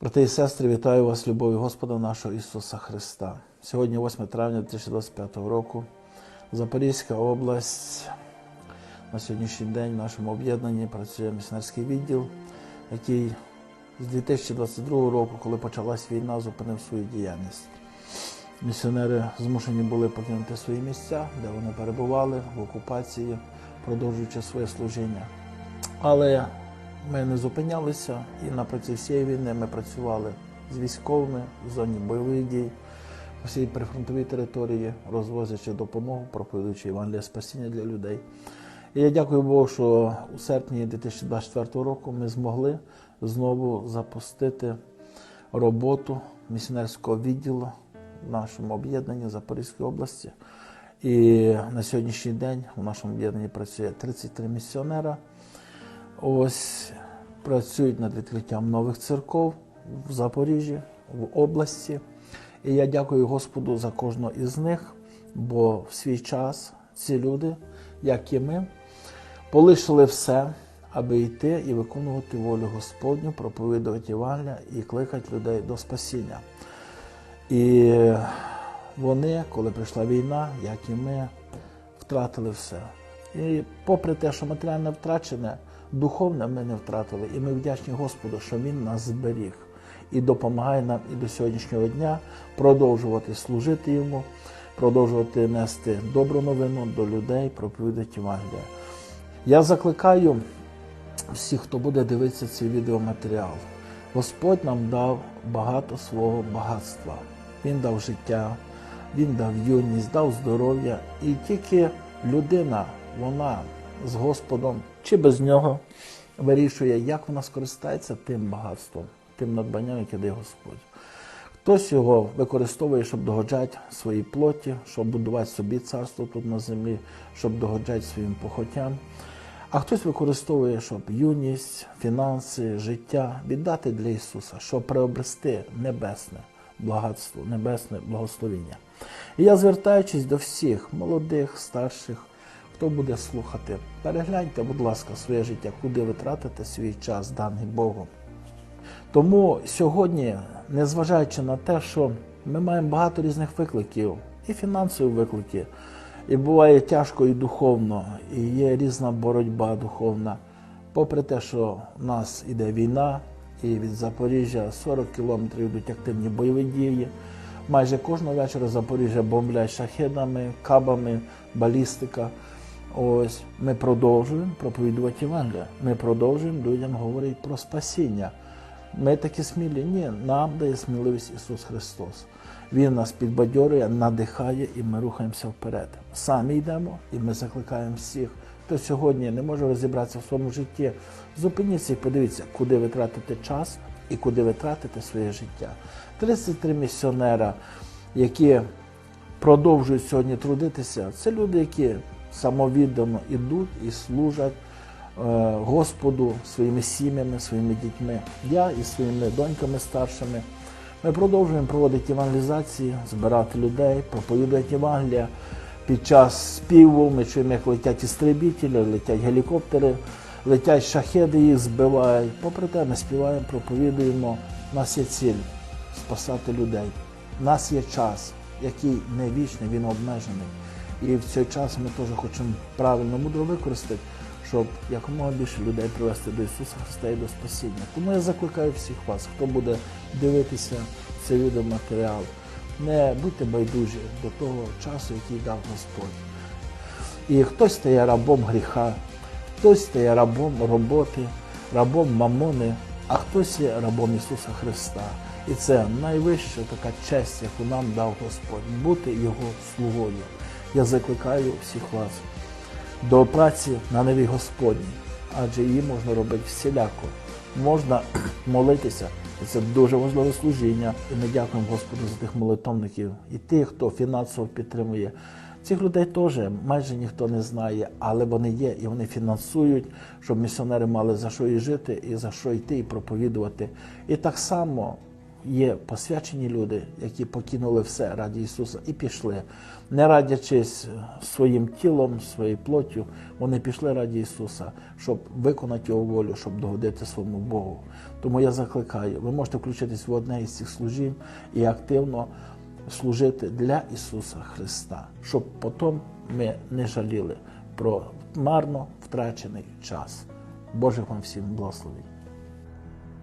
Брати і сестри, вітаю вас, любов'ю Господа нашого Ісуса Христа. Сьогодні 8 травня 2025 року. Запорізька область. На сьогоднішній день в нашому об'єднанні працює місіонерський відділ, який з 2022 року, коли почалась війна, зупинив свою діяльність. Місіонери змушені були покинути свої місця, де вони перебували в окупації, продовжуючи своє служіння. Але ми не зупинялися і на наприкінці всієї війни ми працювали з військовими в зоні бойових дій по всій прифронтовій території, розвозячи допомогу, проповідуючи Євангелія спасіння для людей. І я дякую Богу, що у серпні 2024 року ми змогли знову запустити роботу місіонерського відділу в нашому об'єднанні Запорізької області. І на сьогоднішній день у нашому об'єднанні працює 33 місіонера. Ось працюють над відкриттям нових церков в Запоріжжі, в області. І я дякую Господу за кожного із них, бо в свій час ці люди, як і ми, полишили все, аби йти і виконувати волю Господню, проповідувати Євангелія і кликати людей до спасіння. І вони, коли прийшла війна, як і ми, втратили все. І попри те, що матеріальне втрачене, духовне ми не втратили. І ми вдячні Господу, що Він нас зберіг і допомагає нам і до сьогоднішнього дня продовжувати служити йому, продовжувати нести добру новину до людей, проповідати Євангелія. Я закликаю всіх, хто буде дивитися цей відеоматеріал. Господь нам дав багато свого багатства. Він дав життя, Він дав юність, дав здоров'я. І тільки людина, вона з Господом чи без нього вирішує, як вона скористається тим багатством, тим надбанням, яке дає Господь. Хтось його використовує, щоб догоджати своїй плоті, щоб будувати собі царство тут на землі, щоб догоджати своїм похотям. А хтось використовує, щоб юність, фінанси, життя віддати для Ісуса, щоб приобрести небесне багатство, небесне благословіння. І я звертаючись до всіх молодих, старших, хто буде слухати, перегляньте, будь ласка, своє життя, куди ви тратите свій час, даний Богом. Тому сьогодні, незважаючи на те, що ми маємо багато різних викликів, і фінансові виклики, і буває тяжко і духовно, і є різна боротьба духовна. Попри те, що в нас іде війна, і від Запоріжжя 40 кілометрів йдуть активні бойові дії. Майже кожного вечора Запоріжжя бомблять шахедами, кабами, балістика. Ось ми продовжуємо проповідувати Євангелія. Ми продовжуємо людям говорити про спасіння. Ми такі смілі. Ні, нам дає сміливість Ісус Христос. Він нас підбадьорює, надихає, і ми рухаємося вперед. Самі йдемо, і ми закликаємо всіх, хто сьогодні не може розібратися в своєму житті. Зупиніться і подивіться, куди ви тратите час і куди ви тратите своє життя. 33 місіонера, які продовжують сьогодні трудитися, це люди, які самовіддано йдуть і служать е, Господу своїми сім'ями, своїми дітьми. Я і своїми доньками старшими. Ми продовжуємо проводити евангелізації, збирати людей, проповідувати Євангелія. Під час співу ми чуємо, як летять істребітелі, летять гелікоптери, летять шахеди, їх збивають. Попри те, ми співаємо, проповідуємо. У нас є ціль спасати людей. У нас є час, який не вічний, він обмежений. І в цей час ми теж хочемо правильно мудро використати, щоб якомога більше людей привести до Ісуса Христа і до спасіння. Тому я закликаю всіх вас, хто буде дивитися цей відеоматеріал, не будьте байдужі до того часу, який дав Господь. І хтось стає рабом гріха, хтось стає рабом роботи, рабом мамони, а хтось є рабом Ісуса Христа. І це найвища така честь, яку нам дав Господь, бути Його слугою. Я закликаю всіх вас до праці на неві Господній, адже її можна робити всіляко. Можна молитися, і це дуже важливе служіння. І ми дякуємо Господу за тих молитовників і тих, хто фінансово підтримує. Цих людей теж майже ніхто не знає, але вони є і вони фінансують, щоб місіонери мали за що і жити, і за що йти, і проповідувати. І так само є посвячені люди, які покинули все раді Ісуса і пішли, не радячись своїм тілом, своєю плоттю, вони пішли раді Ісуса, щоб виконати Його волю, щоб догодити своєму Богу. Тому я закликаю, ви можете включитись в одне із цих служінь і активно служити для Ісуса Христа, щоб потім ми не жаліли про марно втрачений час. Божих вам всім благословень.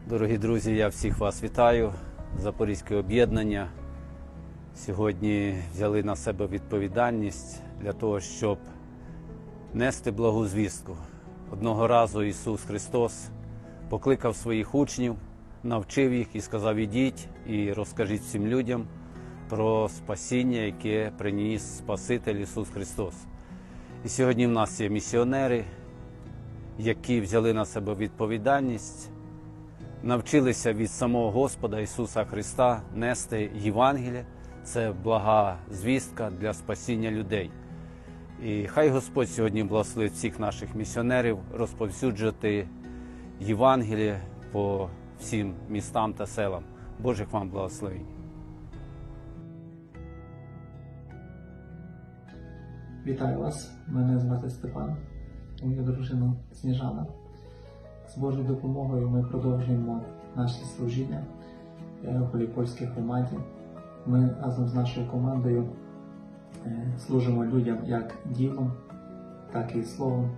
Дорогі друзі, я всіх вас вітаю. Запорізьке об'єднання. Сьогодні взяли на себе відповідальність для того, щоб нести благу звістку. Одного разу Ісус Христос покликав своїх учнів, навчив їх і сказав: ідіть і розкажіть всім людям про спасіння, яке приніс Спаситель Ісус Христос. І сьогодні в нас є місіонери, які взяли на себе відповідальність навчилися від самого Господа Ісуса Христа нести Євангеліє. Це блага звістка для спасіння людей. І хай Господь сьогодні благословить всіх наших місіонерів розповсюджувати Євангеліє по всім містам та селам. Божих вам благословень. Вітаю вас, мене звати Степан, мою дружину Сніжана. З Божою допомогою ми продовжуємо наші служіння е, в Голіпольській громаді. Ми разом з нашою командою е, служимо людям як ділом, так і словом.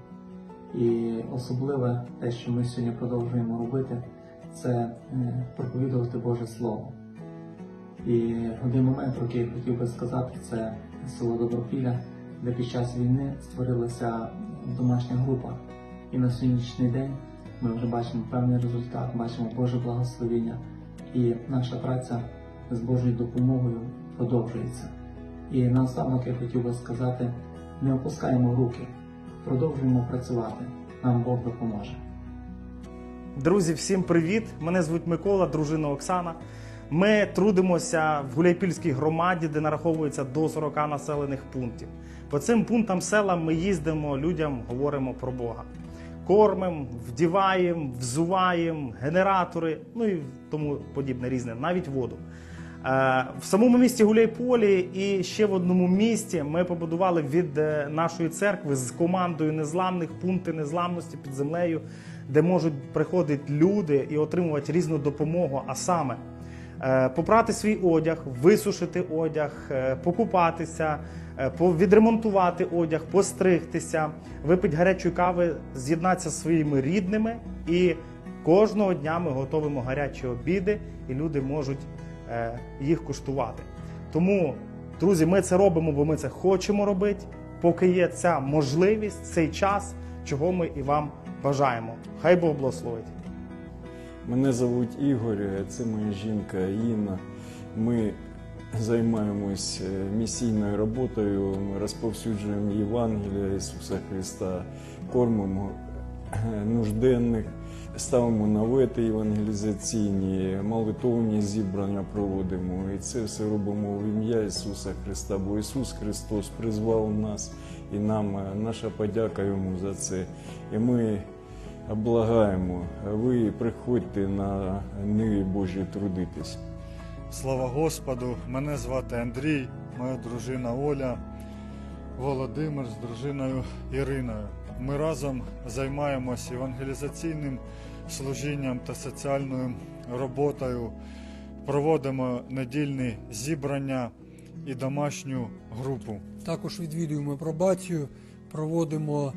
І особливе те, що ми сьогодні продовжуємо робити, це е, проповідувати Боже Слово. І один момент, про який я хотів би сказати, це село Добропілля, де під час війни створилася домашня група. І на сьогоднішній день ми вже бачимо певний результат, бачимо Боже благословення, і наша праця з Божою допомогою продовжується. І наостанок я хотів би сказати: не опускаємо руки, продовжуємо працювати. Нам Бог допоможе. Друзі, всім привіт! Мене звуть Микола, дружина Оксана. Ми трудимося в Гуляйпільській громаді, де нараховується до 40 населених пунктів. По цим пунктам села ми їздимо, людям говоримо про Бога. Кормимо, вдіваємо, взуваємо, генератори, ну і тому подібне різне, навіть воду. Е, В самому місті Гуляйполі і ще в одному місті ми побудували від е, нашої церкви з командою незламних пункти незламності під землею, де можуть приходити люди і отримувати різну допомогу, а саме попрати свій одяг, висушити одяг, е, покупатися, е, відремонтувати одяг, постригтися, випити гарячої кави, з'єднатися зі своїми рідними. І кожного дня ми готуємо гарячі обіди, і люди можуть е, їх куштувати. Тому, друзі, ми це робимо, бо ми це хочемо робити. Поки є ця можливість, цей час, чого ми і вам бажаємо. Хай Бог благословить. Мене звуть Ігор, це моя жінка Інна. Ми займаємось е, місійною роботою, ми розповсюджуємо Євангелія Ісуса Христа, кормимо е, нужденних, ставимо навети евангелізаційні, молитовні зібрання проводимо. І це все робимо в ім'я Ісуса Христа, бо Ісус Христос призвав нас і нам е, наша подяка йому за це. І ми Облагаємо, а ви приходьте на ниві Божі трудитись. Слава Господу! Мене звати Андрій, моя дружина Оля, Володимир з дружиною Іриною. Ми разом займаємось евангелізаційним служінням та соціальною роботою, проводимо недільні зібрання і домашню групу. Також відвідуємо пробацію, проводимо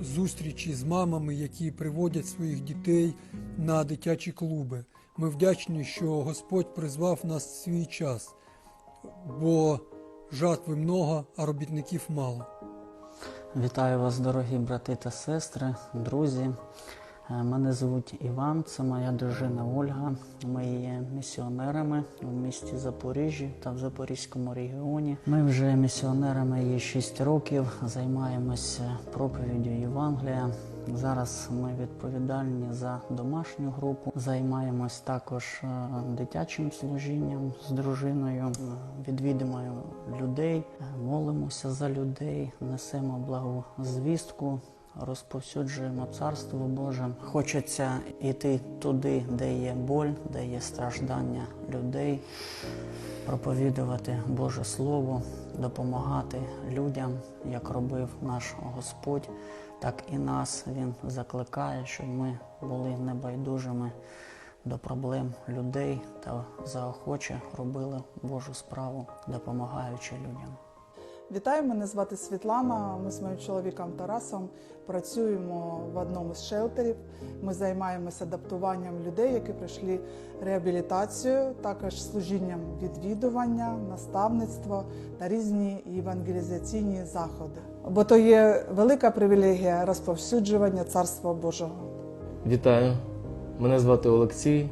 зустрічі з мамами, які приводять своїх дітей на дитячі клуби. Ми вдячні, що Господь призвав нас в свій час, бо жатви много, а робітників мало. Вітаю вас, дорогі брати та сестри, друзі. Е, Мене звуть Іван, це моя дружина Ольга. Ми є місіонерами у місті Запоріжжі та в Запорізькому регіоні. Ми вже місіонерами є 6 років, займаємося проповіддю Євангелія. Зараз ми відповідальні за домашню групу. Займаємось також е, дитячим служінням з дружиною. Е, Відвідуємо людей, молимося за людей, несемо благу звістку розповсюджуємо Царство Боже. Хочеться йти туди, де є боль, де є страждання людей, проповідувати Боже Слово, допомагати людям, як робив наш Господь, так і нас Він закликає, щоб ми були небайдужими до проблем людей та заохоче робили Божу справу, допомагаючи людям. Вітаю, мене звати Світлана. Ми з моїм чоловіком Тарасом працюємо в одному з шелтерів. Ми займаємося адаптуванням людей, які пройшли реабілітацію, також служінням відвідування, наставництво та різні євангелізаційні заходи. Бо то є велика привілегія розповсюджування Царства Божого. Вітаю, мене звати Олексій,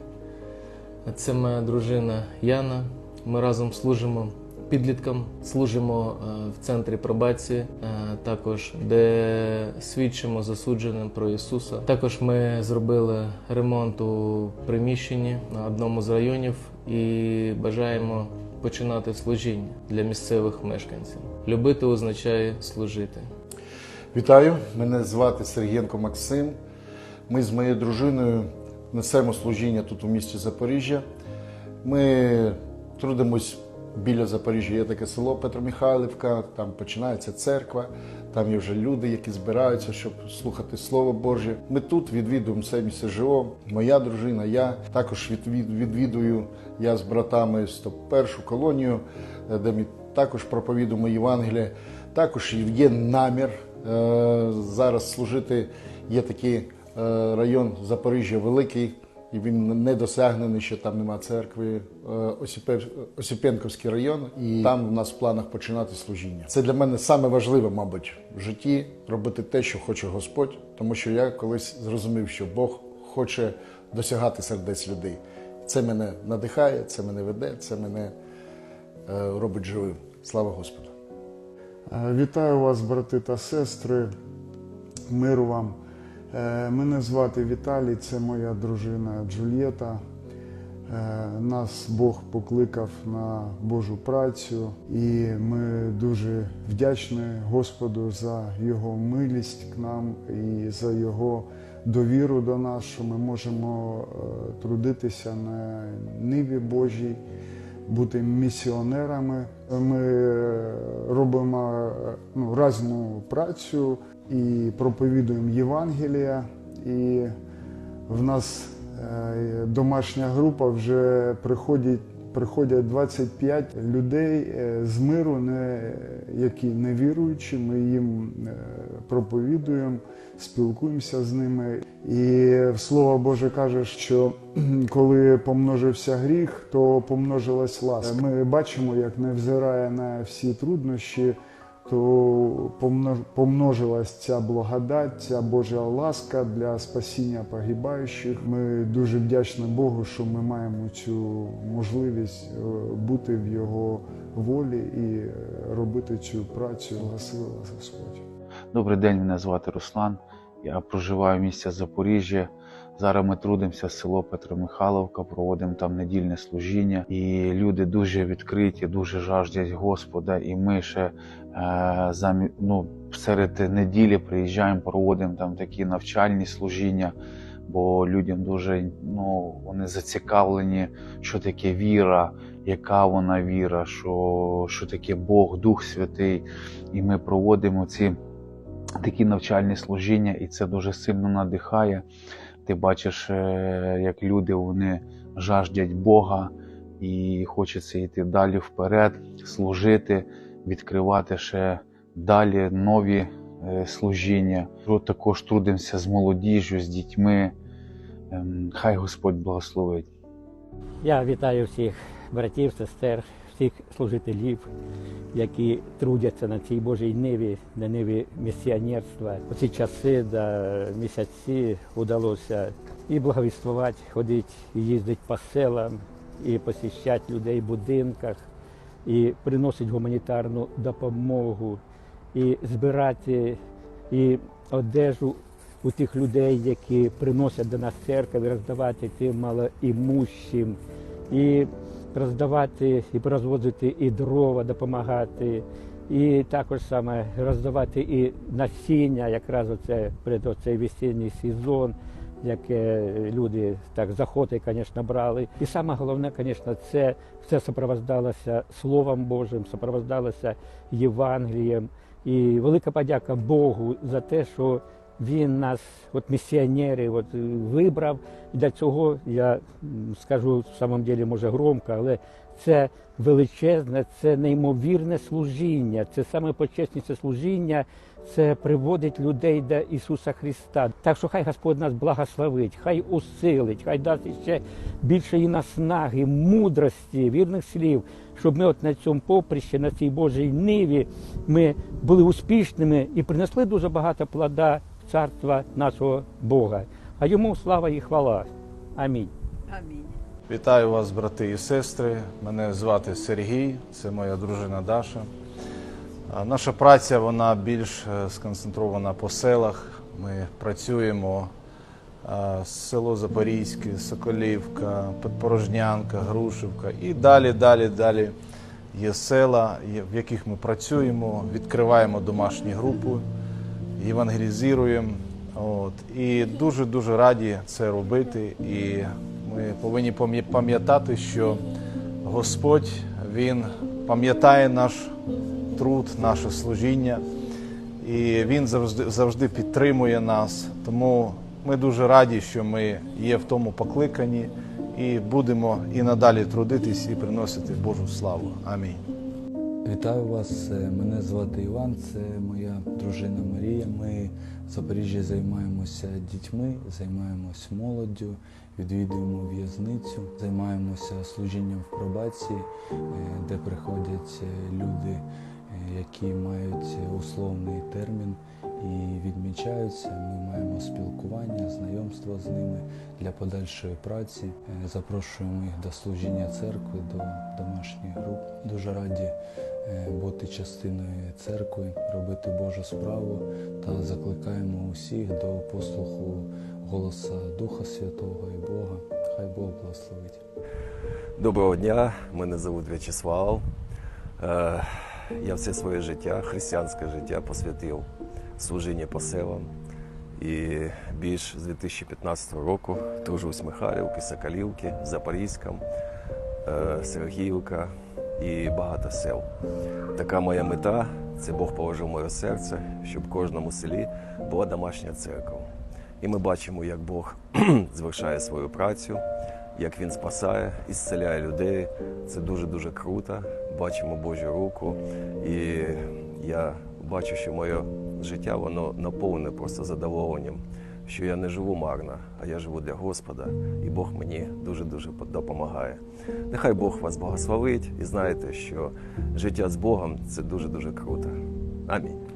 це моя дружина Яна. Ми разом служимо підліткам, служимо е, в центрі пробації, е, також де свідчимо засудженим про Ісуса. Також ми зробили ремонт у приміщенні на одному з районів і бажаємо починати служіння для місцевих мешканців. Любити означає служити. Вітаю, мене звати Сергієнко Максим. Ми з моєю дружиною несемо служіння тут у місті Запоріжжя. Ми трудимось біля Запоріжжя. Є таке село Петромихайлівка, там починається церква, там є вже люди, які збираються, щоб слухати Слово Боже. Ми тут відвідуємо це місце ЖО. Моя дружина, я також відвідую я з братами 101 колонію, е, де ми також проповідуємо Євангеліє. Також є намір е, зараз служити. Є такий е, район Запоріжжя великий, і він не досягнений, ще там нема церкви. е, Осіпе- Осіпенківський район, і там в нас в планах починати служіння. Це для мене саме важливе, мабуть, в житті робити те, що хоче Господь, тому що я колись зрозумів, що Бог хоче досягати сердець людей. Це мене надихає, це мене веде, це мене е, робить живим. Слава Господу! Е, Вітаю вас, брати та сестри. Миру вам. Е, Мене звати Віталій, це моя дружина Джульєта. Е, Нас Бог покликав на Божу працю, і ми дуже вдячні Господу за Його милість к нам і за Його довіру до нас, що ми можемо е, трудитися на ниві Божій бути місіонерами. Ми е, робимо е, ну, різну працю і проповідуємо Євангелія. І в нас е, домашня група вже приходять. Приходять 25 людей е, з миру, не, які не віруючі. Ми їм е, проповідуємо, спілкуємося з ними. І Слово Боже каже, що коли помножився гріх, то помножилась ласка. Ми бачимо, як невзирає на всі труднощі, то помнож- помножилась ця благодать, ця Божа ласка для спасіння погибаючих. Ми дуже вдячні Богу, що ми маємо цю можливість е, бути в Його волі і робити цю працю. Благослови вас Господь. Добрий день, мене звати Руслан. Я проживаю в місті Запоріжжя. Зараз ми трудимося село Петромихайловка, проводимо там недільне служіння. І люди дуже відкриті, дуже жаждять Господа. І ми ще ну, серед неділі приїжджаємо, проводимо там такі навчальні служіння, бо людям дуже ну, вони зацікавлені, що таке віра, яка вона віра, що, що таке Бог, Дух Святий. І ми проводимо ці такі навчальні служіння, і це дуже сильно надихає. Ти бачиш, е, як люди вони жаждять Бога і хочеться йти далі вперед, служити, відкривати ще далі нові е, служіння. Також трудимося з молодіжжю, з дітьми. Ем, Хай Господь благословить. Я вітаю всіх братів, сестер, всіх служителів, які трудяться на цій Божій ниві, на ниві місіонерства. У ці часи, да, місяці вдалося і благовіствувати, ходити, і їздити по селам, і посіщати людей в будинках, і приносити гуманітарну допомогу, і збирати і одежу у тих людей, які приносять до нас церкву, і роздавати тим малоімущим, і роздавати і розвозити і дрова, допомагати, І також саме роздавати і насіння, якраз оце перед оцей весінній сезон, яке люди так з охоти, звісно, брали. І саме головне, звісно, це все супроводжалося Словом Божим, супроводжалося Євангелієм. І велика подяка Богу за те, що він нас, от місіонери, от е, вибрав. Для цього я скажу в самом деле, може громко, але це величезне, це неймовірне служіння, це саме почесніше служіння, це приводить людей до Ісуса Христа. Так що хай Господь нас благословить, хай усилить, хай дасть ще більше і наснаги, мудрості, вірних слів, щоб ми от на цьому поприщі, на цій Божій ниві, ми були успішними і принесли дуже багато плода в царства нашого Бога. А йому слава і хвала. Амінь. Амінь. Вітаю вас, брати і сестри. Мене звати Сергій, це моя дружина Даша. Наша праця вона більш е, сконцентрована по селах. Ми працюємо село Запорізьке, Соколівка, Подпорожнянка, Грушівка і далі, далі, далі є села, в яких ми працюємо, відкриваємо домашні групи, євангелізуємо. От. І дуже-дуже раді це робити. І ми повинні пам'ятати, що Господь Він пам'ятає наш труд, наше служіння, і Він завжди, завжди підтримує нас. Тому ми дуже раді, що ми є в тому покликанні і будемо і надалі трудитись і приносити Божу славу. Амінь. Вітаю вас. Е, Мене звати Іван, це моя дружина Марія. Ми в Запоріжжі займаємося дітьми, займаємося молоддю, відвідуємо в'язницю, займаємося служінням в пробації, е, де приходять е, люди, які мають условний термін і відмічаються. Ми маємо спілкування, знайомство з ними для подальшої праці. Е, Запрошуємо їх до служіння церкви, до домашніх груп. Дуже раді е, бути частиною церкви, робити Божу справу та закликаємо усіх до послуху голоса Духа Святого і Бога. Хай Бог благословить. Доброго дня, мене звуть В'ячеслав. Я все своє життя, християнське життя посвятив служіння по селам. І більш з 2015 року тружусь Михайлівки, Соколівки, Запорізьком, е, Сергіївка і багато сел. Така моя мета це Бог положив моє серце, щоб в кожному селі була домашня церква. І ми бачимо, як Бог звершає свою працю, як він спасає і зціляє людей. Це дуже-дуже круто. Бачимо Божу руку. І я бачу, що моє життя воно наповнене просто задоволенням, що я не живу марно, а я живу для Господа, і Бог мені дуже-дуже допомагає. Нехай Бог вас благословить і знаєте, що життя з Богом це дуже-дуже круто. Амінь.